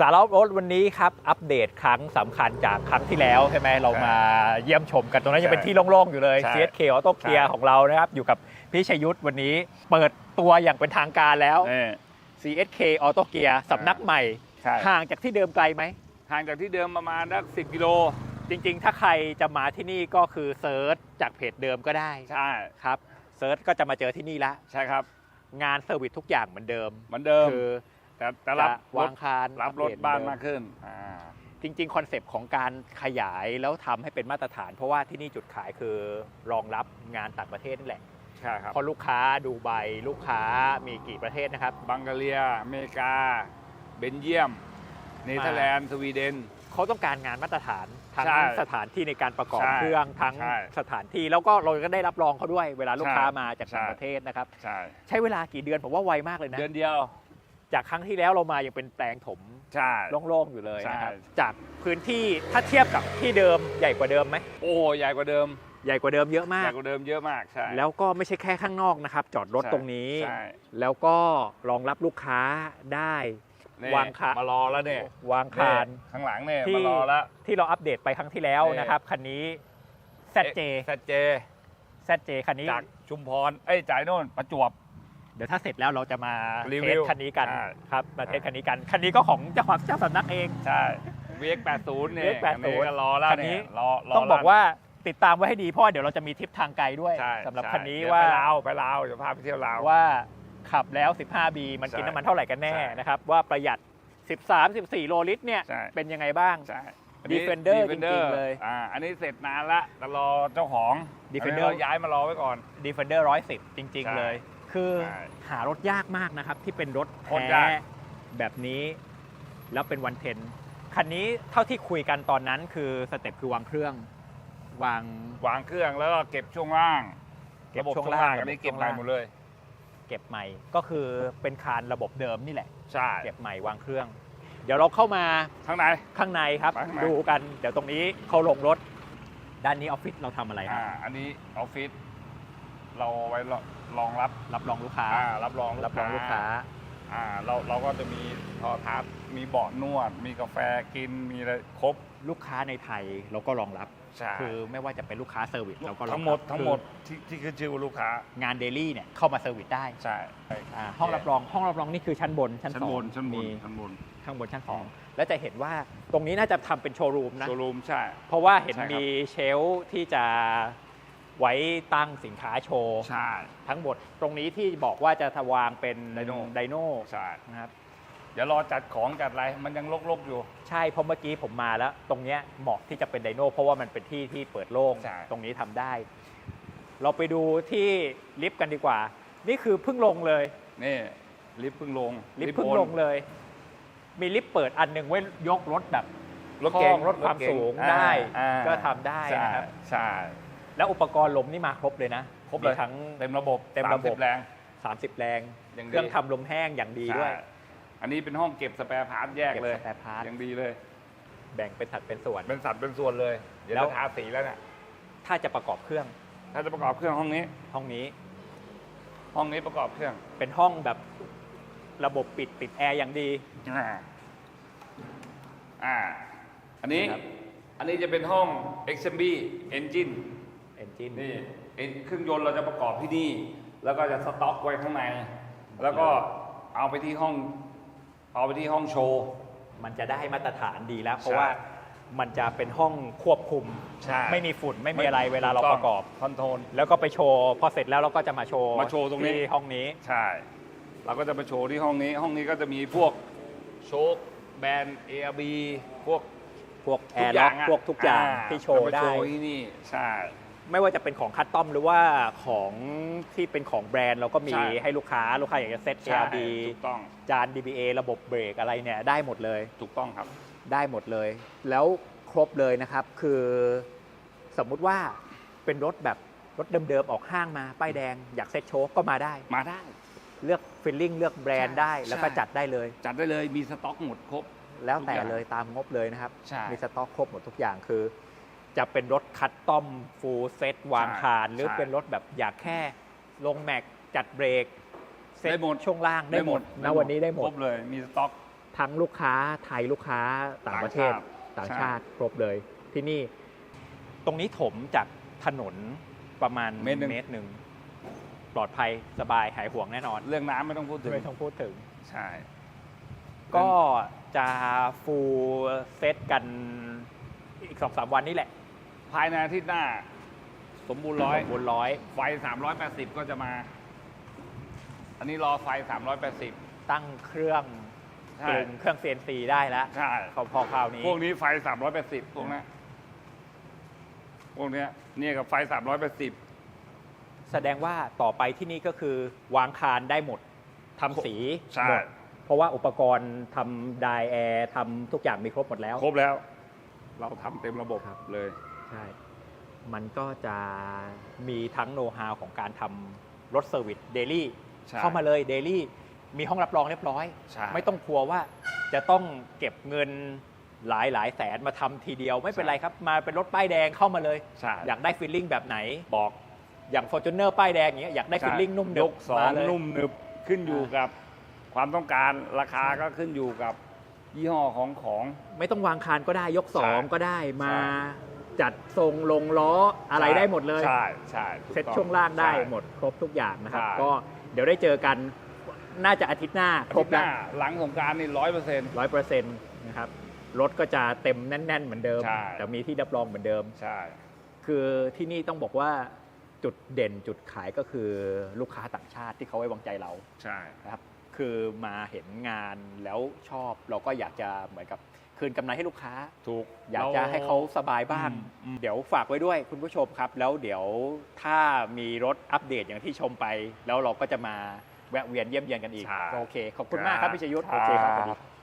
สาระรถวันนี้ครับ อัปเดตครั้งสำคัญจากครั้งที่แล้วใช่ไหมเรามาเยี่ยมชมกันตรงนั้นยังเป็นที่โล่งๆอยู่เลยใช่ CSK Auto Gear ใช่ของเรานะครับ อยู่กับพี่ชัยยุทธวันนี้เปิดตัวอย่างเป็นทางการแล้วนี่ CSK Auto Gear สำนักใหม่ใช่ห่างจากที่เดิมไกลไหมห่างจากที่เดิมประมาณสักสิกิโลจริง ๆ ถ้าใครจะมาที่นี่ก็คือเซิร์ชจากเพจเดิมก็ได้ใช่ครับเซิร์ชก็จะมาเจอที่นี่ละใช่ครับ งานเซอร์วิสทุกอย่างเหมือนเดิมเหมือนเดิมคือ แต่แต่รับจะรวาถงคานรับรถอัปเดตบ้านเหมากเดิขึ้นอ่าจริง ๆ คอนเซปต์ของการขยายแล้วทำให้เป็นมาตรฐาน เพราะว่าที่นี่จุดขายคือรองรับงานต่างประเทศนี่แหละใช่ครับเพราะลูกค้าดูไบลูกค้ามีกี่ประเทศนะครับ บังกาเลียอเมริกา เบลเยียม เนเธอร์แลนด์ สวีเดน เขาต้องการงานมาตรฐานทั้งใช่สถานที่ในการประกอบใช่เครื่องทั้งใช่สถานที่แล้วก็เราก็ได้รับรองเขาด้วยเวลาลูกค้ามาจากต่างใช่ประเทศนะครับ ใช่ ใช้เวลากี่เดือนผมว่าไวมากเลยนะ เดือนเดียว จากครั้งที่แล้วเรามายังเป็นแปลงถมใช่ โล่งๆอยู่เลยนะครับ ใช่ จากพื้นที่ถ้าเทียบกับที่เดิมใหญ่กว่าเดิมไหมโอ้ใหญ่กว่าเดิมใหญ่กว่าเดิมเยอะใหมากญ่กว่าเดิมเยอะมากใช่ แล้วก็ไม่ใช่แค่ข้างนอกนะครับ จอดรถใช่ตรงนี้ ใช่ แล้วก็รองรับลูกค้าได้ นี่วางขามารอแล้วเนี่ย วางคานเนี่ยข้างหลังเนี่ยที่ มารอแล้ว ที่เราอัปเดตไปครั้งที่แล้วนี่นะครับ คันนี้ ZJ เซเจ ZJ คันนี้จากชุมพร เอ้ยจ่ายโน่นประจวบ เดี๋ยวถ้าเสร็จแล้วเราจะมารีเทวิสวคันนี้กันใช่ครับมาเทสคันนี้กันคันนี้ก็ของเจ้าของเจ้าสำนักเอง ใช่ VX80 เนี่ย VX80 อันนี้ก็รอแล้วคันนี้ เนี่ยรอร ต้องบอกว่าติดตามไว้ให้ดีเพราะว่าเดี๋ยวเราจะมีทริปทางไกลด้วยใช่สำหรับใช่คันนี้เดี๋ยว่า ไปลาวไปลาวเดี๋ยวพาไปเที่ยวลาว ว่าขับแล้ว 15B มันกินใช่น้ำมันเท่าไหร่กันแน่ใช่ นะครับว่าประหยัด 13 14 โลลิตรเนี่ยใช่เป็นยังไงบ้าง ใช่ Defender จริงๆเลยอ่าอันนี้เสร็จนานละแต่รอเจ้าของ Defender อันนี้เราย้ายมารอไว้ก่อน Defender 110 จริง ใช่ ๆ เลย คือใช่หารถยากมากนะครับ ที่เป็นรถโคตรแท้ยาก แบบนี้ แล้วเป็นวันเทนคันนี้เท่าที่คุยกันตอนนั้นคือสเต็ปคือวางเครื่อง วาง วางเครื่องแล้วก็เก็บช่วงล่าง เก็บระบบช่วงช่วงล่าล่างงอันนี้เก็บช่วงใหม่ล่างหมดเลย เก็บใหม่ ก็คือเป็นคานระบบเดิมนี่แหละ ใช่ เก็บใหม่วางเครื่อง เดี๋ยวเราเข้ามาข้างใน ข้างในครับ ไปข้างใน ดูกัน เดี๋ยวตรงนี้เขาลงรถ ด้านนี้ออฟฟิศเราทำอะไรครับอ่าอันนี้ออฟฟิศ เราไว้รองรับรับรองลูกค้า อ่ารับรองรับรองลูกค้า อ่าเราเราก็จะมีโทอทัศน์มีเบาะนวด มีกาแฟกินมีอะไรครบลูกค้าในไทยเราก็รองรับ ใช่คือไม่ว่าจะเป็นลูกค้าเซอร์วิสเราก็รองรับทั้งหมดทั้งหมดคือที่ที่ขึ้นชื่อว่าลูกค้างานเดลี่เนี่ยเข้ามาเซอร์วิสได้ใช่ อ่าห้องรับรองห้องรับรองนี่คือชั้นบนชั้นชั้สนอบงนชั้นบนมีชั้นบนข้างบนชั้นสองแล้วจะเห็นว่าตรงนี้น่าจะทำเป็นโชว์รูมนะ โชว์รูมใช่ เพราะว่าเห็นใช่ครับ มีเชลฟ์ที่จะ ไว้ตั้งสินค้าโชว์ใช่ ทั้งหมดตรงนี้ที่บอกว่าจะทวางเป็นไดโน่ ไดโน่ใช่นะครับเดี๋ยวรอจัดของจัดอะไรมันยังลกๆอยู่ ใช่เพราะเมื่อกี้ผมมาแล้ว ตรงเนี้ยเหมาะที่จะเป็นไดโน่เพราะว่ามันเป็นที่ที่เปิดโล่งใช่ ตรงนี้ทำได้ เราไปดูที่ลิฟต์กันดีกว่า นี่คือเพิ่งลงเลย นี่ ลิฟต์เพิ่งลงลิฟต์เพิ่งโอนลงเลย มีลิฟต์เปิดอันหนึ่งไว้ยกรถแบบรถเก๋งคล่องรถความสูงอ่ได้ อ่าก็ทำได้ใช่นะครับ ใช่ แล้วอุปกรณ์ลมนี่มาครบเลยนะ ครบเลยมีทั้งเต็มระบบเต็มระบบ30แรง 30 แรงอย่างดีเครื่องทำลมแห้งอย่างดีด้วยใช่อันนี้เป็นห้องเก็บสแปร์พาร์ทแยกเก็บเลยสแปร์พาร์ทอย่างดีเลย แบ่งเป็นสัดเป็นส่วน เป็นสัดเป็นส่วนเลย เดี๋ยวแล้วจะทาสีแล้วเนี่ยถ้าจะประกอบเครื่อง ถ้าจะประกอบเครื่องห้องนี้ ห้องนี้ ห้องนี้ประกอบเครื่อง เป็นห้องแบบระบบปิดติดแอร์อย่างดี อ่าอ่าอันนี้ครับอันนี้จะเป็นห้อง Assembly Engine เอนจินนี่เอ็นเครื่องยนต์เราจะประกอบที่นี่ แล้วก็จะสต็อกไว้ข้างใน แล้วก็เอาไปที่ห้อง เอาไปที่ห้องโชว์ มันจะได้มาตรฐานดีแล้ว เพราะใช่ว่ามันจะเป็นห้องควบคุม ใช่ไม่มีฝุ่นไม่มีอะไรเวลาเราประกอบคอนโทรลแล้วก็ไปโชว์พอเสร็จแล้วเราก็จะมาโชว์มาโชว์ตรงนี้ ที่ห้องนี้ ใช่ เราก็จะมาโชว์ที่ห้องนี้ ห้องนี้ก็จะมีพวกโชคแบรนด์ ARB พวก พวกแอทุร์กอล็อย่างกะพวกทุกอย่างาที่โชว์เรามาได้โชว์ที่นี่ ใช่ ไม่ว่าจะเป็นของคัสตอมหรือว่าของที่เป็นของแบรนด์เราก็มีใช่ ให้ลูกค้าลูกค้าอยากจะเซตใช่ ARB ถูกต้องจาน DBA ระบบเบรกอะไรเนี่ยได้หมดเลย ถูกต้องครับ ได้หมดเลย แล้วครบเลยนะครับ คือสมมุติว่าเป็นรถแบบรถเดิมๆ ออกห้างมา ป้ายแดง อยากเซ็ตโชคก็มาได้ มาได้ เลือกฟิลลิ่งเลือกแบรนด์ใช่ได้แล้วก็ใช่จัดได้เลย จัดได้เลยมีสต็อกหมดครบ แล้วแต่ทุกอย่าง เลยตามงบเลยนะครับ ใช่ มีสต็อกครบหมดทุกอย่างคือ จะเป็นรถคัสตอมฟูลเซตวางคาน หรือใช่เป็นรถแบบอยากแค่ลงแม็กจัดเบรกเซ็ตได้หมดช่วงล่างได้หมดณวันนี้ได้หมครดบเลยมีสต็อก ทั้งลูกค้าไทยลูกค้าต่างประเทศต่าต่างงชาชาติติครบเลย ที่นี่ ตรงนี้ถมจากถนนประมาณเมตรหนึ่งเมตรหนึ่งปลอดภัยสบายหายห่วงแน่นอน เรื่องน้ำไม่ต้องพูดถึงไม่ต้องพูดถึงใช่ก็จะฟูลเซตกันอีกสองสามวันนี้แหละ ภายในอาทิตย์หน้า สมบูรณ์ร้อยบนร้อยไฟ 380 ก็จะมา อันนี้รอไฟ 380 ตั้งเครื่องใช่กลึงเครื่อง CNC ได้แล้วใช่ พอพอคราวนี้พวกนี้ไฟ 380 พวกนี้พวกเนี้ยเนี่ยกับไฟ 380 แสดงว่าต่อไปที่นี่ก็คือวางคานได้หมดทำสีใช่ หมดเพราะว่าอุปกรณ์ทำไดแอร์ทำทุกอย่างมีครบหมดแล้ว ครบแล้ว เราทำเต็มระบบครับ เลย ใช่ มันก็จะมีทั้งโน้ตฮาวของการทำรถเซอร์วิสเดลี่ใช่เข้ามาเลยเดลี่มีห้องรับรองเรียบร้อย ใช่ ไม่ต้องกลัวว่าจะต้องเก็บเงินหลายหลายแสนมาทำทีเดียวไม่เป็นไรครับ มาเป็นรถป้ายแดงเข้ามาเลย ใช่อยากได้ฟีลลิ่งแบบไหน บอกอย่าง f o r t u n e r ป้ายแดงอย่างเงี้ยอยากได้ฟีลลิ่งนุ่มยเนึกสองนุ่มหนึบขึ้นอยู่กับ ความต้องการราคาก็ขึ้นอยู่กับยี่ห้อของของ ไม่ต้องวางคานก็ได้ยกสองใช่ก็ได้มาใช่ จัดทรงลงล้ออะไรได้หมดเลย ใช่ใช่ถูกเซ็ตต้องช่วงล่างได้ใช่ หมดครบทุกอย่างนะครับ ใช่ ก็เดี๋ยวได้เจอกันน่าจะอาทิตย์หน้าครบหแล้วน้าหลังสงกรารนี่ร้อยเปอร์เซ็นต์ ร้อยเปอร์เซ็นต์นะครับรถก็จะเต็มแน่น ๆ เหมือนเดิม ใช่ แต่มีที่รับรองเหมือนเดิม ใช่ คือที่นี่ต้องบอกว่าจุดเด่นจุดขายก็คือลูกค้าต่างชาติที่เขาไว้วางใจเราใช่ นะครับ คือมาเห็นงานแล้วชอบเราก็อยากจะเหมือนกับ คืนกำไรให้ลูกค้า ถูกอยากจะให้เขาสบายบ้างอืมอืม เดี๋ยวฝากไว้ด้วยคุณผู้ชมครับ แล้วเดี๋ยวถ้ามีรถอัปเดตอย่างที่ชมไป แล้วเราก็จะมาแวะเวียนเยี่ยมเยียนกันอีก ใช่โอเค ขอบคุณมากครับพี่ชยุทธครับ โอเคครับสวัสดี